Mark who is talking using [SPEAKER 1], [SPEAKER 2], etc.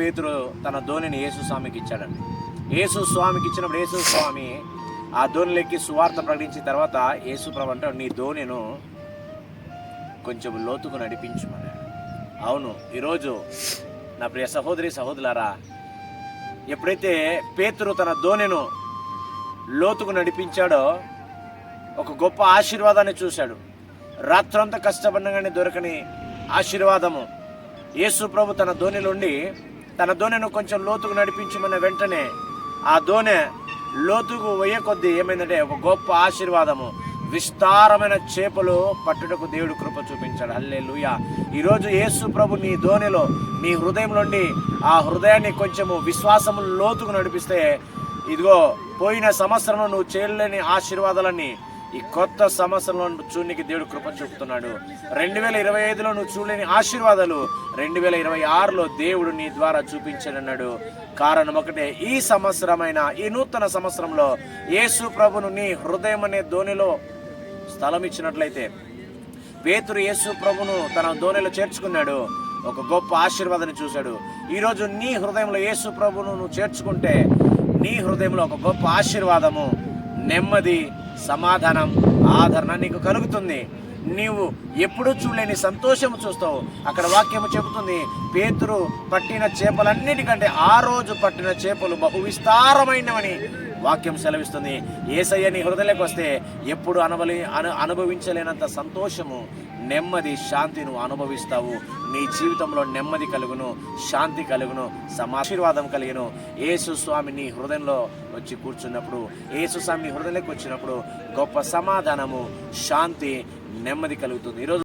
[SPEAKER 1] పేతురు తన ధోనిని యేసు స్వామికి ఇచ్చాడండి. యేసు స్వామికి ఇచ్చినప్పుడు యేసు స్వామి ఆ ధోనిలోకి సువార్త ప్రకటించిన తర్వాత యేసు ప్రభు నీ ధోనిను కొంచెం లోతుకు నడిపించమన్నాడు అవును ఈరోజు నా ప్రియ సహోదరి సహోదరులారా ఎప్పుడైతే పేతురు తన ధోనిను లోతుకు నడిపించాడో ఒక గొప్ప ఆశీర్వాదాన్ని చూశాడు. రాత్రంతా కష్టపడినగానే దొరకని ఆశీర్వాదము. యేసు ప్రభు తన ధోనిలోండి తన దోణెను కొంచెం లోతుకు నడిపించమన్న వెంటనే ఆ దోణె లోతుకు వెయ్య కొద్దీ ఏమైందంటే ఒక గొప్ప ఆశీర్వాదము. విస్తారమైన చేపలు పట్టుటకు దేవుడు కృప చూపించాడు. హల్లే ఈరోజు యేసు ప్రభు నీ ధోనిలో నీ హృదయంలోండి ఆ హృదయాన్ని కొంచెము విశ్వాసము లోతుకు నడిపిస్తే ఇదిగో పోయిన సంవత్సరంలో నువ్వు చేయలేని ఆశీర్వాదాలన్నీ ఈ కొత్త సంవత్సరంలో చూడనికి దేవుడు కృప చూపుతున్నాడు. రెండు వేల ఇరవై ఐదులో నువ్వు చూడలేని ఆశీర్వాదాలు రెండు వేల ఇరవై ఆరులో దేవుడు నీ ద్వారా చూపించాడన్నాడు. కారణం ఒకటే ఈ సంవత్సరమైన ఈ నూతన సంవత్సరంలో యేసు ప్రభును నీ హృదయం అనే ధోనిలో స్థలం ఇచ్చినట్లయితే పేతురు యేసు ప్రభును తన ధోనిలో చేర్చుకున్నాడు. ఒక గొప్ప ఆశీర్వాదాన్ని చూశాడు. ఈరోజు నీ హృదయంలో యేసు ప్రభును నువ్వు చేర్చుకుంటే నీ హృదయంలో ఒక గొప్ప ఆశీర్వాదము నెమ్మది సమాధానం ఆదరణ నీకు కలుగుతుంది. నీవు ఎప్పుడూ చూడలేని సంతోషము చూస్తావు. అక్కడ వాక్యము చెబుతుంది పేతురు పట్టిన చేపలన్నిటికంటే ఆ రోజు పట్టిన చేపలు బహు విస్తారమైనవని వాక్యం సెలవిస్తుంది. ఏసయ్య నీ హృదయలోకి వస్తే ఎప్పుడు అనుభవి అను అనుభవించలేనంత సంతోషము నెమ్మది శాంతి నువ్వు అనుభవిస్తావు. నీ జీవితంలో నెమ్మది కలుగును శాంతి కలుగును సమాశీర్వాదం కలిగిను. యేసు స్వామి నీ హృదయంలో వచ్చి కూర్చున్నప్పుడు యేసు స్వామి హృదయంలోకి వచ్చినప్పుడు గొప్ప సమాధానము శాంతి నెమ్మది కలుగుతుంది. ఈరోజు